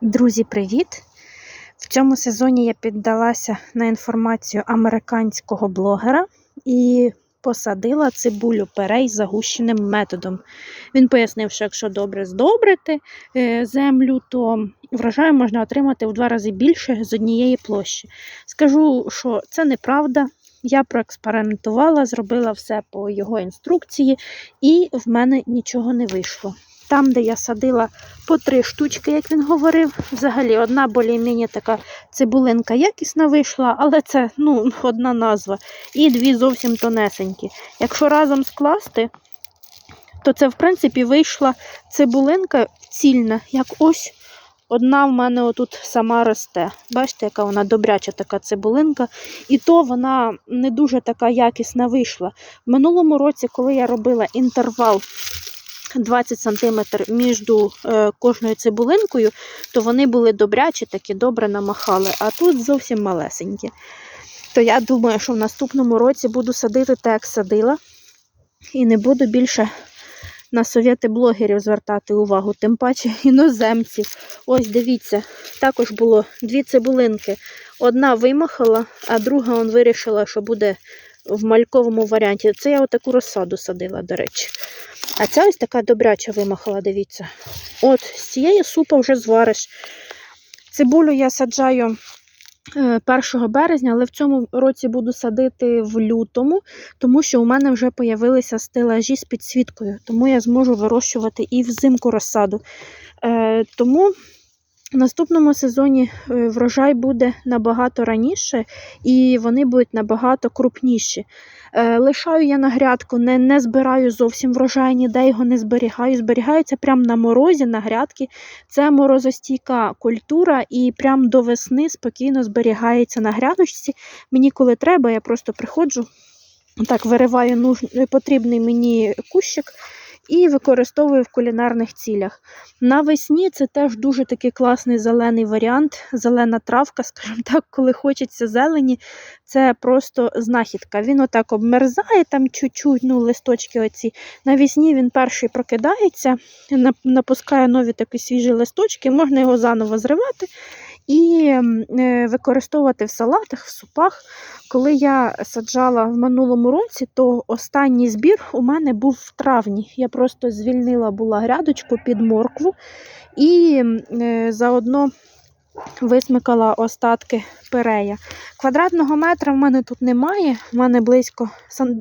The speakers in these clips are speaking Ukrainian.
Друзі, привіт! В цьому сезоні я піддалася на інформацію американського блогера і посадила цибулю перей загущеним методом. Він пояснив, що якщо добре здобрити е, землю, то врожаю можна отримати в два рази більше з однієї площі. Скажу, що це неправда. Я проекспериментувала, зробила все по його інструкції, і в мене нічого не вийшло. Там, де я садила по три штучки, як він говорив. Взагалі, одна більш-менш така цибулинка якісна вийшла, але це ну, одна назва. І дві зовсім тонесенькі. Якщо разом скласти, то це, в принципі, вийшла цибулинка цільна, як ось одна в мене отут сама росте. Бачите, яка вона добряча така цибулинка. І то вона не дуже така якісна вийшла. В минулому році, коли я робила інтервал 20 см між кожною цибулинкою, то вони були добрячі, такі добре намахали, а тут зовсім малесенькі. То я думаю, що в наступному році буду садити так, як садила, і не буду більше на совєти блогерів звертати увагу, тим паче іноземців. Ось дивіться, також було дві цибулинки. Одна вимахала, а друга он вирішила, що буде в мальковому варіанті. Це я отаку розсаду садила, до речі. А ця ось така добряча вимахала, дивіться. От, з цієї супа вже звариш. Цибулю я саджаю 1 березня, але в цьому році буду садити в лютому, тому що у мене вже з'явилися стелажі з підсвіткою, тому я зможу вирощувати і взимку розсаду. Е, Тому наступному сезоні е, врожай буде набагато раніше і вони будуть набагато крупніші. Е, лишаю я на грядку, не не збираю зовсім врожай, ніде його не зберігаю. Зберігається прямо на морозі, на грядки. Це морозостійка культура і прямо до весни спокійно зберігається на грядочці. Мені коли треба, я просто приходжу, так вириваю потрібний мені кущик і використовую в кулінарних цілях. Навесні це теж дуже такий класний зелений варіант, зелена травка, скажімо так, коли хочеться зелені, це просто знахідка. Він отак обмерзає там чуть-чуть, ну, листочки оці. Навесні він перший прокидається, напускає нові такі свіжі листочки, можна його заново зривати і е, використовувати в салатах, в супах. Коли я саджала в минулому році, то останній збір у мене був в травні. Я просто звільнила була грядочку під моркву і е, заодно висмикала остатки перея. Квадратного метра в мене тут немає, в мене близько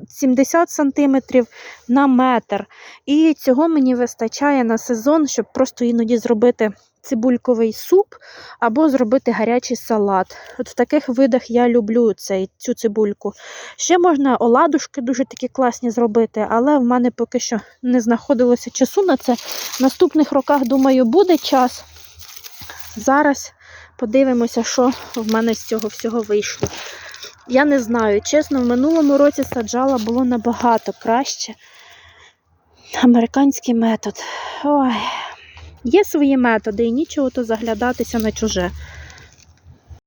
70 см на метр. І цього мені вистачає на сезон, щоб просто іноді зробити цибульковий суп або зробити гарячий салат. От В таких видах я люблю цей, цю цибульку. Ще можна оладушки дуже такі класні зробити, але в мене поки що не знаходилося часу на це. В наступних роках, думаю, буде час. Зараз подивимося, що в мене з цього всього вийшло. Я не знаю, чесно, в минулому році саджала було набагато краще. Американський метод. Ой. Є свої методи і нічого то заглядатися на чуже.